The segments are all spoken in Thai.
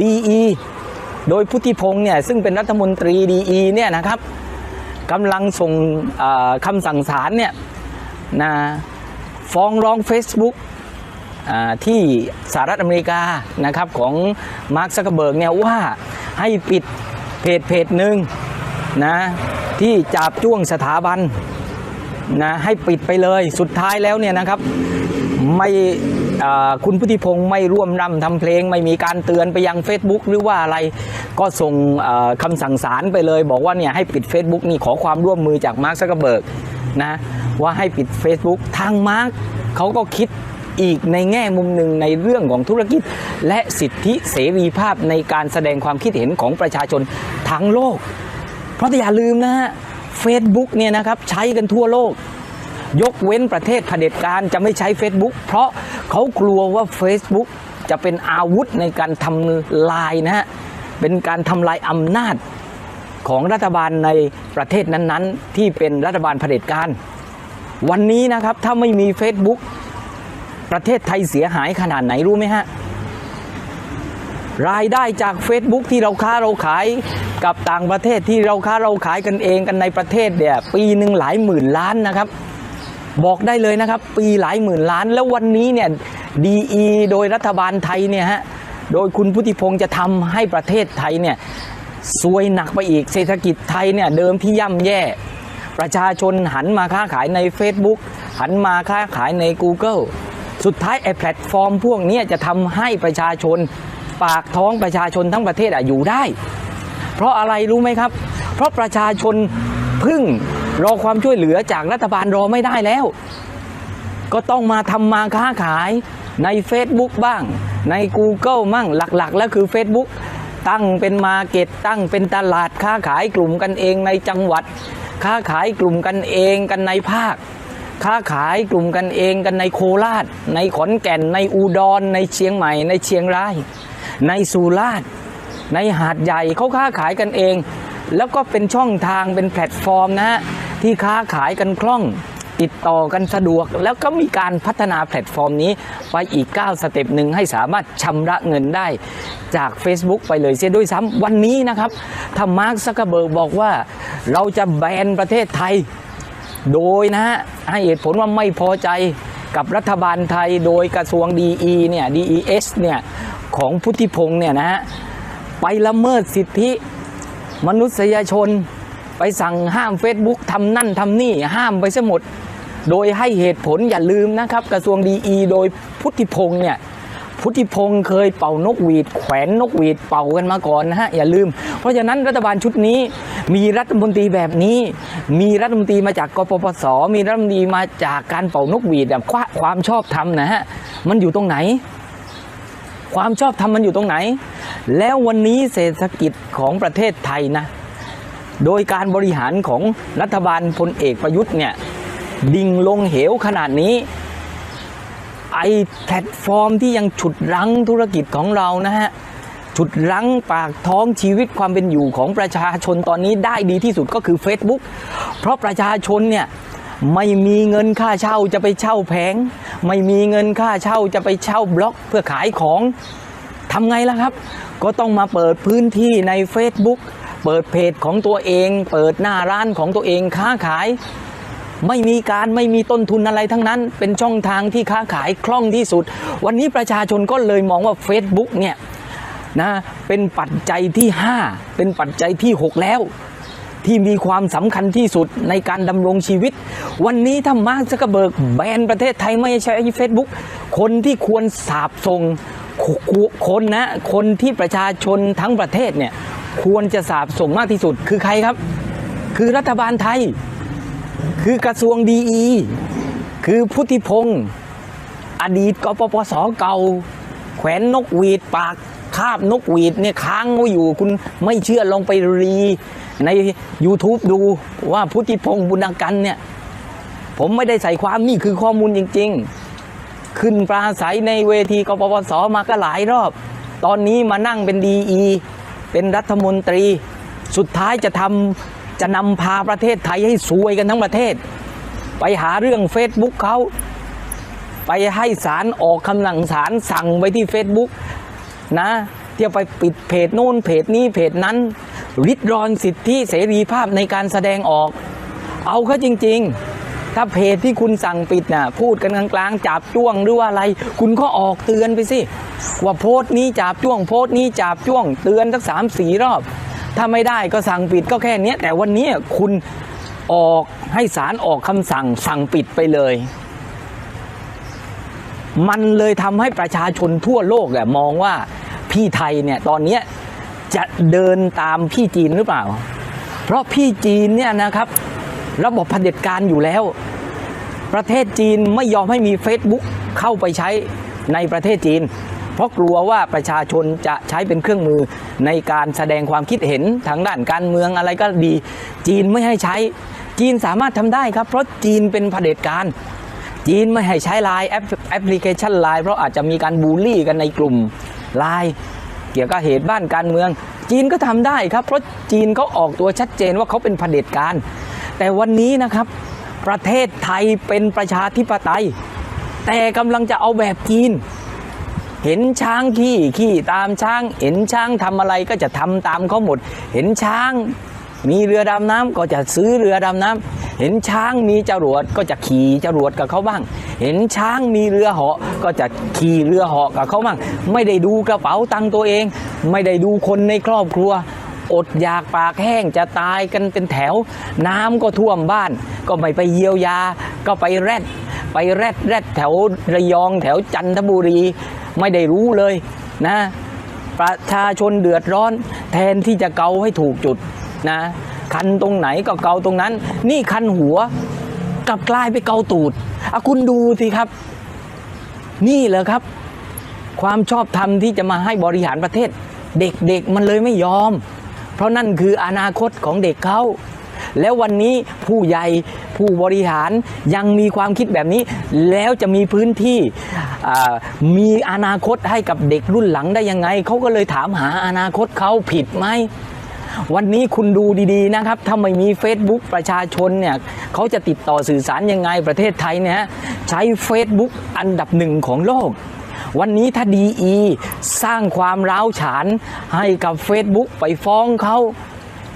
DE โดยพุทธิพงษ์เนี่ยซึ่งเป็นรัฐมนตรี DE เนี่ยนะครับกำลังส่งคำสั่งศาลเนี่ยนะฟ้องร้อง Facebook อที่สหรัฐอเมริกานะครับของมาร์คซักเบิร์กเนี่ยว่าให้ปิดเพจเพจหนึ่งนะที่จับจ้วงสถาบันนะให้ปิดไปเลยสุดท้ายแล้วเนี่ยนะครับไม่ คุณพุทธิพงศ์ไม่ร่วมรำทำเพลง ไม่มีการเตือนไปยัง Facebook หรือว่าอะไรก็ส่งอ่าคำสั่งศาลไปเลย บอกว่าเนี่ยให้ปิด Facebook นี่ขอความร่วมมือจากมาร์คซักรเบิร์กนะว่าให้ปิด Facebook ทางมาร์คเขาก็คิดอีกในแง่มุมหนึ่งในเรื่องของธุรกิจ และสิทธิเสรีภาพในการแสดงความคิดเห็นของประชาชนทั้งโลก เพราะอย่าลืมนะฮะเฟซบุ๊กเนี่ยนะครับใช้กันทั่วโลก ยกเว้นประเทศเผด็จการจะไม่ใช้ Facebook เพราะเขากลัวว่า Facebook จะเป็นอาวุธในการทำลายนะฮะ เป็นการทำลายอำนาจของรัฐบาลในประเทศนั้นๆ ที่เป็นรัฐบาลเผด็จการ วันนี้นะครับถ้าไม่มี Facebook ประเทศไทยเสียหายขนาดไหนรู้ไหมฮะ รายได้จาก Facebook ที่เราค้าเราขายกับต่างประเทศที่เราค้าเราขายกันเองกันในประเทศเนี่ยปีหนึ่งหลายหมื่นล้านนะครับ บอกได้เลยนะครับ ปีหลายหมื่นล้าน แล้ววันนี้เนี่ยดีโดยรัฐบาลไทยเนี่ยฮะโดยคุณพุทธิพงศ์จะทำให้ประเทศไทยเนี่ยซวยหนักไปอีกเศรษฐกิจไทยเนี่ยเดิมที่ย่ำแย่ ประชาชนหันมาค้าขายใน Facebook หันมาค้าขายใน Google สุดท้ายไอ้แพลตฟอร์มพวกนี้จะทำให้ประชาชนปากท้องประชาชนทั้งประเทศออยู่ได้ เพราะอะไรรู้ไหมครับ เพราะประชาชนพึ่ง รอความช่วยเหลือจากรัฐบาลรอไม่ได้แล้ว ก็ต้องมาทำมาค้าขายใน Facebook บ้าง ใน Google มั่งหลักๆ แล้วคือ Facebook ตั้งเป็นมาเก็ตตั้งเป็นตลาดค้าขายกลุ่มกันเองในจังหวัด ค้าขายกลุ่มกันเองกันในภาค ค้าขายกลุ่มกันเองกันในโคราช ในขอนแก่น ในอุดร ในเชียงใหม่ ในเชียงราย ในสุราษฎร์ในหาดใหญ่เขาค้าขายกันเอง แล้วก็เป็นช่องทางเป็นแพลตฟอร์มนะฮะ ที่ค้าขายกันคล่อง ติดต่อกันสะดวก แล้วก็มีการพัฒนาแพลตฟอร์มนี้ ไปอีก 9 สเต็ปหนึ่งให้สามารถชำระเงินได้จาก Facebook ไปเลยเสียด้วยซ้ำวันนี้นะครับถ้ามาร์คซักเกอร์เบิร์กบอกว่า เราจะแบนประเทศไทย โดยนะฮะให้เหตุผลว่าไม่พอใจกับรัฐบาลไทยโดยกระทรวง DE เนี่ย DES เนี่ยของพุทธิพงษ์เนี่ยนะฮะไปละเมิดสิทธิมนุษยชน ไปสั่งห้าม Facebook ทำนั่นทำนี่ห้ามไปซะหมด โดยให้เหตุผลอย่าลืมนะครับ กระทรวง DE โดยพุทธิพงษ์เนี่ยพุทธิพงศ์เคยเป่านกหวีด แขวนนกหวีดเป่ากันมาก่อนนะฮะอย่าลืม เพราะฉะนั้นรัฐบาลชุดนี้ มีรัฐมนตรีแบบนี้ มีรัฐมนตรีมาจากกปปส มีรัฐมนตรีมาจากการเป่านกหวีดแบบความชอบธรรมนะฮะมันอยู่ตรงไหน ความชอบธรรมมันอยู่ตรงไหน แล้ววันนี้เศรษฐกิจของประเทศไทยนะ โดยการบริหารของรัฐบาลพลเอกประยุทธ์เนี่ยดิ่งลงเหวขนาดนี้ ไอแพลตฟอร์มที่ยังฉุดรั้งธุรกิจของเรานะฮะฉุดรั้งปากท้องชีวิตความเป็นอยู่ของประชาชนตอนนี้ได้ดีที่สุดก็คือ Facebook เพราะประชาชนเนี่ยไม่มีเงินค่าเช่าจะไปเช่าแผง ไม่มีเงินค่าเช่าจะไปเช่าบล็อกเพื่อขายของทำไงล่ะครับ ก็ต้องมาเปิดพื้นที่ใน Facebook เปิดเพจของตัวเอง เปิดหน้าร้านของตัวเองค้าขาย ไม่มีการไม่มีต้นทุนอะไรทั้งนั้น เป็นช่องทางที่ค้าขายคล่องที่สุด วันนี้ประชาชนก็เลยมองว่า Facebook เนี่ยนะเป็นปัจจัยที่ 5 เป็นปัจจัยที่ 6 แล้ว ที่มีความสำคัญที่สุดในการดำรงชีวิต วันนี้ถ้ามาร์คซักเกอร์เบิร์กแบนประเทศไทยไม่ให้ใช้ Facebook คนที่ควรสาบส่งคนนะคนที่ประชาชนทั้งประเทศเนี่ย ควรจะสาบส่งมากที่สุดคือใครครับ คือรัฐบาลไทย คือกระทรวงดีอีคือพุทธิพงศ์อดีตกปปสเก่า แขวนนกหวีดปากคาบนกหวีดเนี่ยค้างไว้อยู่คุณไม่เชื่อลองไปรีใน YouTube ดูว่าพุทธิพงศ์บุญกันเนี่ย ผมไม่ได้ใส่ความนี่คือข้อมูลจริง ๆ ขึ้นปราศัยในเวทีกปปสมาก็หลายรอบ ตอนนี้มานั่งเป็นดีอี เป็นรัฐมนตรี สุดท้ายจะทำจะนำพาประเทศไทยให้ซวยกันทั้งประเทศ ไปหาเรื่อง Facebook เขาไปให้ศาลออกคำสั่งศาลสั่งไปที่ Facebook นะที่จะไปปิดเพจโน้นเพจนี้เพจนั้น ริดรอนสิทธิเสรีภาพในการแสดงออก เอาเข้าจริง ๆ ถ้าเพจที่คุณสั่งปิดน่ะพูดกันกลางๆจับจ้วงหรือว่าอะไร คุณก็ออกเตือนไปสิว่าโพสต์นี้จับจ้วงโพสต์นี้จับจ้วงเตือนสักสามสี่รอบ ถ้าไม่ได้ก็สั่งปิดก็แค่นี้แต่วันนี้คุณออกให้ศาลออกคำสั่งสั่งปิดไปเลย มันเลยทำให้ประชาชนทั่วโลกอะมองว่าพี่ไทยเนี่ยตอนนี้จะเดินตามพี่จีนหรือเปล่า เพราะพี่จีนเนี่ยนะครับ ระบบเผด็จการอยู่แล้ว ประเทศจีนไม่ยอมให้มี Facebook เข้าไปใช้ในประเทศจีน เพราะกลัวว่าประชาชนจะใช้เป็นเครื่องมือในการแสดงความคิดเห็นทางด้านการเมืองอะไรก็ดี จีนไม่ให้ใช้ จีนสามารถทำได้ครับ เพราะจีนเป็นเผด็จการ จีนไม่ให้ใช้ไลน์แอปแอปพลิเคชันไลน์เพราะอาจจะมีการบูลลี่กันในกลุ่มไลน์เกี่ยวกับเหตุบ้านการเมือง จีนก็ทำได้ครับ เพราะจีนเขาออกตัวชัดเจนว่าเขาเป็นเผด็จการ แต่วันนี้นะครับ ประเทศไทยเป็นประชาธิปไตย แต่กำลังจะเอาแบบจีน เห็นช้างขี่ขี่ตามช้าง เห็นช้างทำอะไรก็จะทำตามเขาหมด เห็นช้างมีเรือดำน้ำก็จะซื้อเรือดำน้ำเห็นช้างมีจรวดก็จะขี่จรวดกับเขาบ้าง เห็นช้างมีเรือเหาะก็จะขี่เรือเหาะกับเขาบ้าง ไม่ได้ดูกระเป๋าตังค์ตัวเอง ไม่ได้ดูคนในครอบครัว อดอยากปากแห้งจะตายกันเป็นแถว น้ำก็ท่วมบ้าน ก็ไม่ไปเยียวยา ก็ไปแรด ไปแรดแรดแถวระยองแถวจันทบุรี ไม่ได้รู้เลยนะ ประชาชนเดือดร้อน แทนที่จะเกาให้ถูกจุดนะคันตรงไหนก็เกาตรงนั้น นี่คันหัวกลับกลายไปเกาตูดอะคุณดูสิครับ นี่เหรอครับ ความชอบธรรมที่จะมาให้บริหารประเทศ เด็กๆมันเลยไม่ยอม เพราะนั่นคืออนาคตของเด็กเขาแล้ววันนี้ผู้ใหญ่ผู้บริหารยังมีความคิดแบบนี้ แล้วจะมีพื้นที่มีอนาคตให้กับเด็กรุ่นหลังได้ยังไงเขาก็เลยถามหาอนาคตเขาผิดไหมวันนี้คุณดูดีๆนะครับ ถ้าไม่มี Facebook ประชาชนเนี่ยเขาจะติดต่อสื่อสารยังไงประเทศไทยเนี่ยใช้ Facebook อันดับหนึ่งของโลก วันนี้ถ้าดีอีสร้างความร้าวฉานให้กับ Facebook ไปฟ้องเขา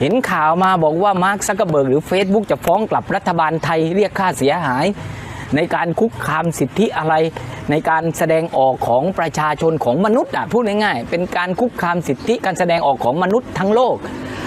เห็นข่าวมาบอกว่ามาร์คซักเกอร์เบิร์กหรือ Facebook จะฟ้องกลับรัฐบาลไทยเรียกค่าเสียหาย ในการคุกคามสิทธิอะไร ในการแสดงออกของประชาชนของมนุษย์อะพูดง่ายๆ เป็นการคุกคามสิทธิการแสดงออกของมนุษย์ทั้งโลก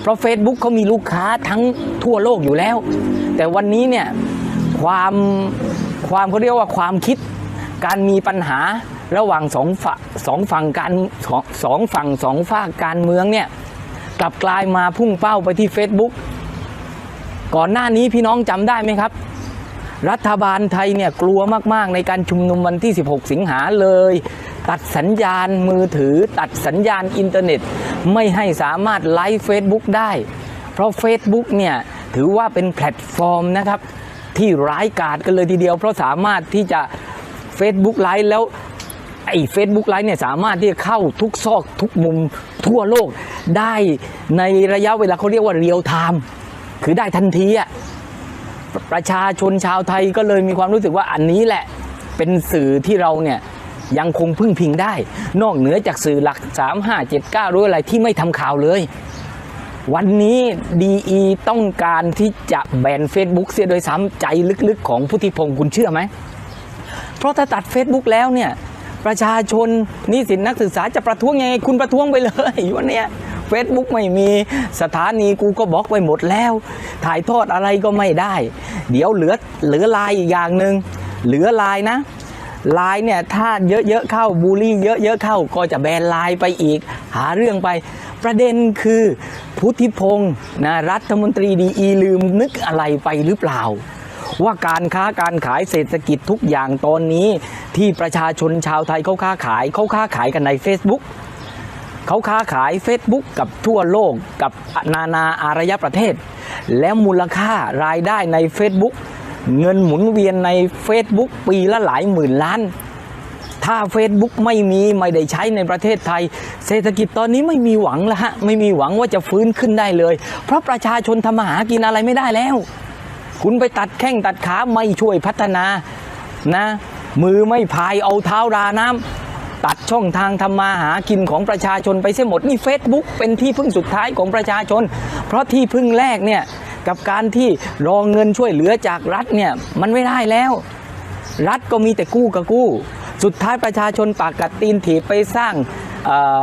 เพราะ Facebook เขามีลูกค้าทั้งทั่วโลกอยู่แล้ว แต่วันนี้เนี่ยความความเขาเรียกว่าความคิดการมีปัญหา ระหว่างสองฝั่งสองฝั่งการสองสองฝั่งสองฝากการเมืองเนี่ยกลับกลายมาพุ่งเป้าไปที่ Facebook ก่อนหน้านี้พี่น้องจำได้ไหมครับ รัฐบาลไทยเนี่ยกลัวมาก ๆ ในการชุมนุมวันที่ 16 สิงหาเลย ตัดสัญญาณมือถือ ตัดสัญญาณอินเทอร์เน็ต ไม่ให้สามารถไลฟ์ Facebook ได้ เพราะ Facebook เนี่ยถือว่าเป็นแพลตฟอร์มนะครับ ที่ร้ายกาจกันเลยทีเดียว เพราะสามารถที่จะ Facebook ไลฟ์แล้ว ไอ้ Facebook ไลฟ์เนี่ยสามารถที่จะเข้าทุกซอกทุกมุมทั่วโลกได้ในระยะเวลาเขาเรียกว่าเรียลไทม์คือได้ทันทีอะประชาชนชาวไทยก็เลยมีความรู้สึกว่าอันนี้แหละเป็นสื่อที่เราเนี่ยยังคงพึ่งพิงได้ นอกเหนือจากสื่อหลัก 3 5 7 9หรืออะไรที่ไม่ทำข่าวเลย วันนี้ดีต้องการที่จะแบน Facebook เสียโดยซ้ำใจลึกๆ ของพุทธิพงศ์คุณเชื่อไหม เพราะถ้าตัด Facebook แล้วเนี่ย ประชาชนนิสิตนักศึกษาจะประท้วงยังไงคุณประท้วงไปเลยวันนี้เฟซบุ๊กไม่มีสถานีกูก็บล็อกไปหมดแล้ว ถ่ายทอดอะไรก็ไม่ได้ เดี๋ยวเหลือเหลือไลน์อีกอย่างหนึ่งเหลือไลน์นะไลน์เนี่ยถ้าเยอะๆเข้าบูลลี่เยอะๆเข้าก็จะแบนไลน์ไปอีก หาเรื่องไป ประเด็นคือพุทธิพงศ์นะรัฐมนตรีดีอีลืมนึกอะไรไปหรือเปล่า ว่าการค้าการขายเศรษฐกิจทุกอย่างตอนนี้ ที่ประชาชนชาวไทยเขาค้าขายเขาค้าขายกันใน Facebook เขาค้าขาย Facebook กับทั่วโลกกับนานาอารยประเทศ แล้วมูลค่ารายได้ใน Facebook เงินหมุนเวียนใน Facebook ปีละหลายหมื่นล้าน ถ้า Facebook ไม่มีไม่ได้ใช้ในประเทศไทย เศรษฐกิจตอนนี้ไม่มีหวังแล้วฮะ ไม่มีหวังว่าจะฟื้นขึ้นได้เลย เพราะประชาชนทำมาหากินอะไรไม่ได้แล้ว คุณไปตัดแข้งตัดขาไม่ช่วยพัฒนานะมือไม่พายเอาเท้าราน้ำตัดช่องทางทำมาหากินของประชาชนไปเสียหมดนี่ Facebook เป็นที่พึ่งสุดท้ายของประชาชน เพราะที่พึ่งแรกเนี่ยกับการที่รองเงินช่วยเหลือจากรัฐเนี่ยมันไม่ได้แล้ว รัฐก็มีแต่กู้กับกู้ สุดท้ายประชาชนปากกัดตีนถีบไปสร้างเอ่อ